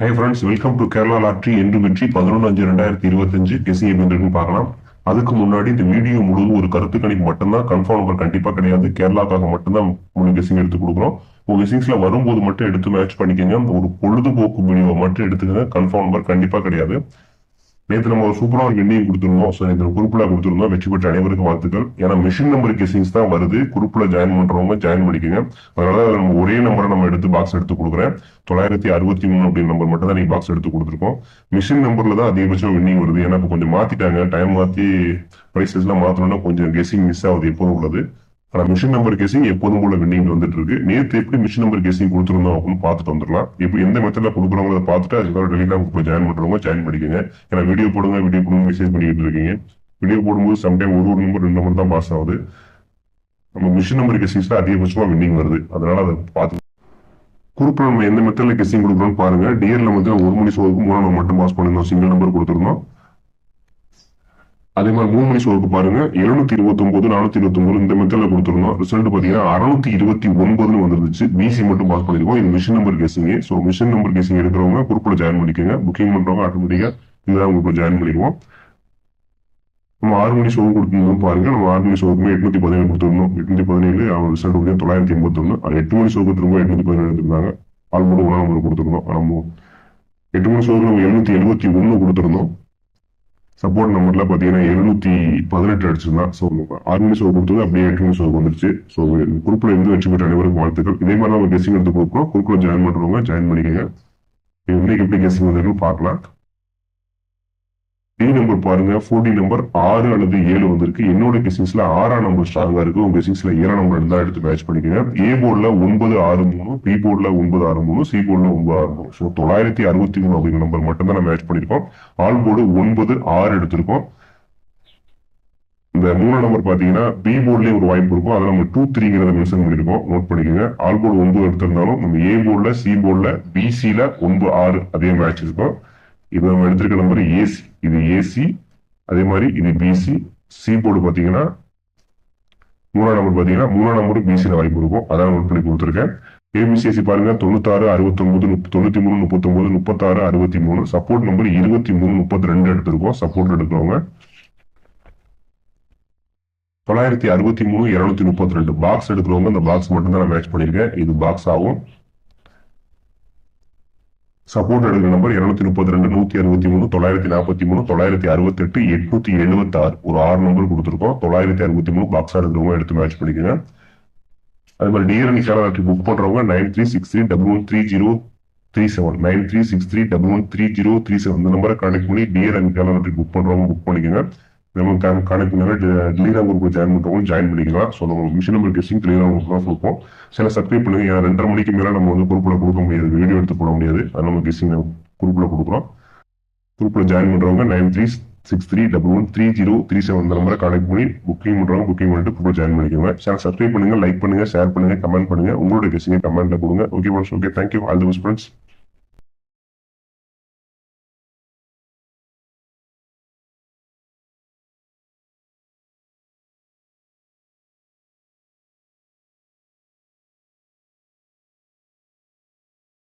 Hi friends welcome to Kerala lottery என்று வெற்றி பதினொன்று அஞ்சு ரெண்டாயிரத்தி இருபத்தஞ்சு கெசிங் எப்படி பார்க்கலாம். அதுக்கு முன்னாடி இந்த வீடியோ முழுவதும் ஒரு கருத்து கணிப்பு மட்டும்தான். கன்ஃபார்ம் நம்பர் கண்டிப்பாக கிடையாது. கேரளாக்காக மட்டும்தான் உங்களுக்கு கெசிங் எடுத்து கொடுக்குறோம். உங்க கெசிங்ஸ்ல வரும்போது மட்டும் எடுத்து மேட்ச் பண்ணிக்கோங்க. ஒரு பொழுதுபோக்கு வீடியோ மட்டும் எடுத்துக்கங்க. கன்ஃபார்ம் நம்பர் கண்டிப்பாக கிடையாது. நேற்று நம்ம ஒரு சூப்பரான ஒரு எண்ணியும் கொடுத்துருந்தோம். ஸோ இந்த குரூப்ல கொடுத்துருந்தோம். வெற்றி பெற்ற அனைவருக்கும் வாழ்த்துக்கள். ஏன்னா மிஷின் நம்பர் கெசிங்ஸ் தான் வருது. குரூப்ல ஜாயின் பண்றவங்க ஜாயின் பண்ணிக்கோங்க. அதனால அதுல நம்ம ஒரே நம்பரை நம்ம எடுத்து பாக்ஸ் எடுத்து கொடுக்குறேன். தொள்ளாயிரத்தி அறுபத்தி மூணு அப்படின்னு நம்பர் மட்டும் தான் நீங்க பாக்ஸ் எடுத்து கொடுத்துருக்கோம். மிஷின் நம்பரில் தான் அதிகபட்சம் வின்னிங் வருது. ஏன்னா இப்போ கொஞ்சம் மாத்திட்டாங்க. டைம் மாத்தி ப்ரைஸஸ்லாம் மாற்றணும்னா கொஞ்சம் கெஸிங் மிஸ் ஆகுது. எப்போதும் உள்ளது. ஆனா மிஷின் நம்பர் கேசிங் எப்போதும் போல வின்னிங் வந்துட்டு இருக்கு. நேற்று எப்படி மிஷின் நம்பர் கேசிங் கொடுத்துருந்தோம் அப்படின்னு பார்த்துட்டு வந்துடலாம். எப்படி எந்த மெத்தட்ல கொடுக்குறவங்க பார்த்துட்டு அதுக்காக டெலிகிராம் குரூப்ல ஜாயின் பண்றவங்க ஜாயின் பண்ணிக்கோங்க. ஏன்னா வீடியோ போடுங்க வீடியோ போடுங்க மெசேஜ் பண்ணிக்கிட்டு இருக்கீங்க. வீடியோ போடும்போது சம்டைம் ஒரு ஒரு நம்பர் ரெண்டு நம்பர் தான் பாஸ் ஆகுது. நம்ம மிஷின் நம்பர் கேசிங்ஸ்ல அதிகபட்சமா வின்னிங் வருது. அதனால அதை பார்த்து குரூப்ல நம்ம எந்த மெத்தட்ல கெஸ்டிங் கொடுக்குறோம்னு பாருங்க. டிஎல்ல வந்து ஒரு மணி சோருக்கு மூணு நம்பர் மட்டும் பாஸ் பண்ணிருந்தோம் சிங்கிள் நம்பர் கொடுத்துருந்தோம். அதே மாதிரி மூணு மணி ஷோருக்கு பாருங்க. எழுநூத்தி இருபத்தி ஒன்பது நானூத்தி இருபத்தி ஒன்பது இந்த மெத்தட்ல கொடுத்துருந்தோம். ரிசல்ட் பாத்தீங்கன்னா அறுநூத்தி இருபத்தி ஒன்பதுன்னு வந்துருந்துச்சு. பிசி மட்டும் பாஸ் பண்ணிருக்கோம் இது machine number guessing so machine number guessing எடுக்கிறவங்க குரூப்ல ஜாயின் பண்ணிக்கோங்க. புக்கிங் பண்றவங்க ஆட்டோமேட்டிக்கா இதுதான் குரூப்ல ஜாயின் பண்ணிடுவோம் நம்ம ஆறு மணி ஷோ கொடுத்துருந்தோம் பாருங்க. நம்ம ஆறு மணி ஷோக்குமே எட்நூத்தி பதினேழு கொடுத்துருந்தோம். எட்நூத்தி பதினேழு அவங்க ரிசல்ட் பார்த்தீங்கன்னா தொள்ளாயிரத்தி எண்பத்தி ஒன்று எட்டு மணி ஷோக்கு திரும்ப எட்நூத்தி பதினேழு எடுத்திருந்தாங்க. ஆல்மோடு ஒன்றாம் நம்பர் கொடுத்துருந்தோம் நம்ம எட்டு மணி ஷோக்கு நம்ம எழுநூத்தி எழுபத்தி ஒன்று கொடுத்துருந்தோம். சப்போர்ட் நம்பர்ல பாத்தீங்கன்னா எழுநூத்தி பதினெட்டு அடிச்சிருந்தான் ஸோ ஆறு மணி ஷோ கொடுத்தது அப்படியே எட்டு மணி வந்துருச்சு. ஸோ குரூப்ல இருந்து வெற்றி பெற்ற அனைவருக்கும் வாழ்த்துக்கள். இதே மாதிரி நம்ம கெஸ்டிங் எடுத்து கொடுக்குறோம். குரூப்ல ஜாயின் பண்றவங்க ஜாயின் பண்ணிக்கோங்க. இன்னைக்கு எப்படி கெஸ்டிங் வந்திருக்குன்னு பார்க்கலாம். நம்பர் பாருங்க ஃபோர்டி நம்பர் ஆறு அல்லது ஏழு வந்திருக்கு. என்னோட கெசிங்ஸ்ல ஆறாம் நம்பர் ஸ்ட்ராங்கா இருக்கு. உங்க கெசிங்ஸ்ல ஏழாம் நம்பர் இருந்தா எடுத்து மேட்ச் பண்ணிக்கோங்க. ஏ போர்டுல ஒன்பது ஆறு மூணு பி போர்டுல ஒன்பது ஆறு மூணு சி போர்டுல ஒன்பது ஆறு மூணு. ஸோ தொள்ளாயிரத்தி அறுபத்தி மூணு அப்படிங்கிற நம்பர் மட்டும் தான் மேட்ச் பண்ணிருக்கோம். ஆல் போர்டு ஒன்பது ஆறு எடுத்திருக்கோம். இந்த மூணு நம்பர் பாத்தீங்கன்னா பி போர்ட்லயே ஒரு வாய்ப்பு இருக்கும். அதை நம்ம டூ த்ரீங்கிறத மென்ஷன் பண்ணிருக்கோம் நோட் பண்ணிக்கோங்க. ஆல் போர்டு ஒன்பது எடுத்திருந்தாலும் நம்ம ஏ போர்டுல சி போர்டுல பிசில ஒன்பது ஆறு அதே மேட்ச் இருக்கும். இது நம்ம எடுத்திருக்க நம்பர் ஏசி இது ஏசி அதே மாதிரி இது பிசி சி போர்டு பாத்தீங்கன்னா மூணாம் நம்பர் பாத்தீங்கன்னா மூணாம் நம்பர் பிசியில் வாய்ப்பு இருக்கும். அதான் நோட் பண்ணி கொடுத்துருக்கேன். ஏபிசிஎஸ்சி பாருங்க தொண்ணூத்தாறு அறுபத்தொன்பது தொண்ணூத்தி மூணு முப்பத்தொன்பது முப்பத்தாறு அறுபத்தி மூணு சப்போர்ட் நம்பர் இருபத்தி மூணு முப்பத்தி ரெண்டு எடுத்திருக்கோம். சப்போர்ட் எடுக்கிறவங்க தொள்ளாயிரத்தி அறுபத்தி மூணு இருநூத்தி முப்பத்தி ரெண்டு பாக்ஸ் எடுக்கிறவங்க இந்த பாக்ஸ் மட்டும் தான் நான் மேட்ச் பண்ணிருக்கேன் இது பாக்ஸ் ஆகும். சப்போர்ட் எடுக்கிற நம்பர் இருநூத்தி முப்பத்தி ரெண்டு நூத்தி அறுபத்தி மூணு தொள்ளாயிரத்தி நாற்பத்தி மூணு தொள்ளாயிரத்தி அறுபத்தி எட்டு எட்நூத்தி எழுபத்தி ஆறு ஒரு ஆறு நம்பர் கொடுத்துருக்கோம். தொள்ளாயிரத்தி அறுபத்தி மூணு பாக்ஸ் எடுக்கிறவங்க எடுத்து மேட்ச் பண்ணிக்கோங்க. அதே மாதிரி டிஆர்என் கேரளாட்டி புக் பண்றவங்க nine three six three double one three zero three seven. Nine three six three double one three zero three seven. இந்த நம்பரை கனெக்ட் பண்ணி டிஆர்என் கேரளாட்டி புக் பண்றவங்க புக் பண்ணிக்கோங்க. நம்ம கனெக்ட் பண்ணி டெலிகிராம் குரூப் ஜாயின் பண்றவங்க ஜாயின் பண்ணிக்கலாம் ஸோ நம்ம machine number guessing Telegram group தான் கொடுப்போம் சில சப்ஸ்கிரைப் பண்ணுங்க. ஏன்னா ரெண்டரை மணிக்கு மேலே நம்ம வந்து குரூப்பில் கொடுக்க முடியாது. வீடியோ எடுத்து போட முடியாது. அது நம்ம கெஸ்டிங் குரூப்பில் கொடுக்குறோம். குரூப்பில் ஜாயின் பண்றவங்க nine three six three double one three zero three seven இந்த நம்பரை கனெக்ட் பண்ணி புக்கிங் பண்றவங்க புக்கிங் பண்ணிட்டு குரூப்பில் ஜாயின் பண்ணிக்கோங்க. சேனல் சப்ஸ்கிரைப் பண்ணுங்க லைக் பண்ணுங்க ஷேர் பண்ணுங்க கமெண்ட் பண்ணுங்க. உங்களோட கெஸ்டிங்க கமெண்ட்ல கொடுங்க. Okay friends okay thank you all the best friends